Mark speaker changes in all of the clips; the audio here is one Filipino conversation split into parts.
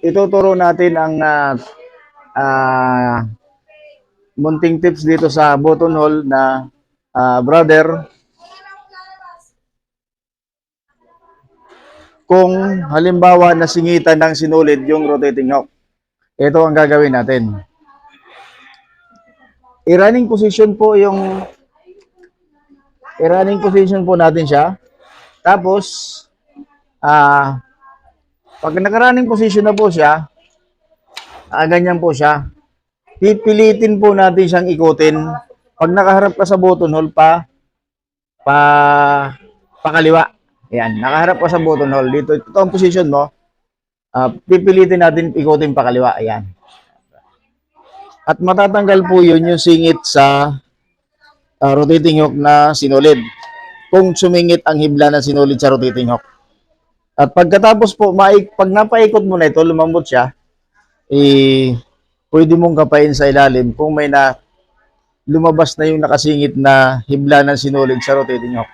Speaker 1: ituturo natin ang ah, ah, munting tips dito sa button hole na ah, brother. Kung halimbawa nasingitan ng sinulid yung rotating hook, ito ang gagawin natin. I-running position po yung i-running position po natin siya. Tapos, ah, pag naka-running position na po siya, ah, ganyan po siya. Pipilitin po natin siyang ikutin. Pag nakaharap ka sa button hole pa, pa, pakaliwa. Yan, nakaharap ka sa button hole. Dito, ito ang position mo. Ah, pipilitin natin ikutin pakaliwa. Ayan. At matatanggal po yun yung singit sa ah, rotating hook na sinulid. Kung sumingit ang hibla na sinulid sa rotating hook. At pagkatapos po, maik, pag napaikot mo na ito, lumambot siya, eh, pwede mong kapain sa ilalim kung may na lumabas na yung nakasingit na hibla ng sinulid sa rotating hook.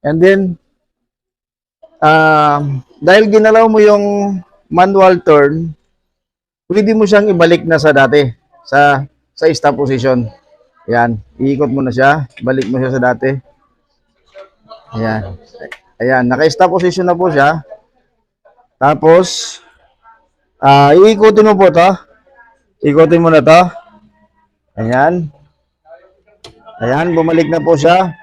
Speaker 1: And then, um, dahil ginalaw mo yung manual turn, pwede mo siyang ibalik na sa dati, sa sa stop position. Yan, iikot mo na siya, balik mo siya sa dati. Ayan. Ayan, naka-stop position na po siya. Tapos, ah iikutin mo po to. Ikutin mo na to. Ayan. Ayan, bumalik na po siya.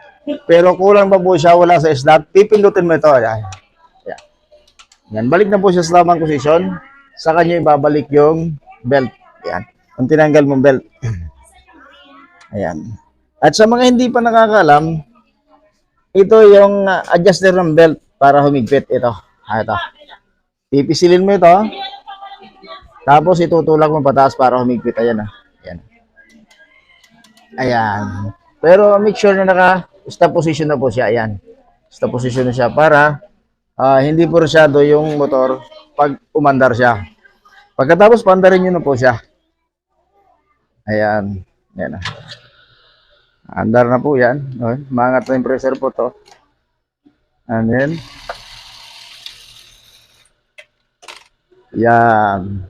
Speaker 1: Pero kulang pa po siya, wala sa stop. Pipindutin mo ito. Ayan. Ayan. Ayan, balik na po siya sa tamang position. Sa kanya ibabalik yung belt. Ayan. Kung tinanggal mong belt. Ayan. At sa mga hindi pa nakakalam, ito yung uh, adjuster ng belt para humigpit ito. Ah, ito. Pipisilin mo ito. Tapos itutulak mo pataas para humigpit. Ayan ah. Ayan. Ayan. Pero make sure na naka-stop position na po siya. Ayan. Stop position na siya para ah, hindi po masyado yung motor pag umandar siya. Pagkatapos, pandarin nyo na po siya. Ayan. Ayan ah. Andar na po yan. Okay. Mangat na pressure po to. And then, yan.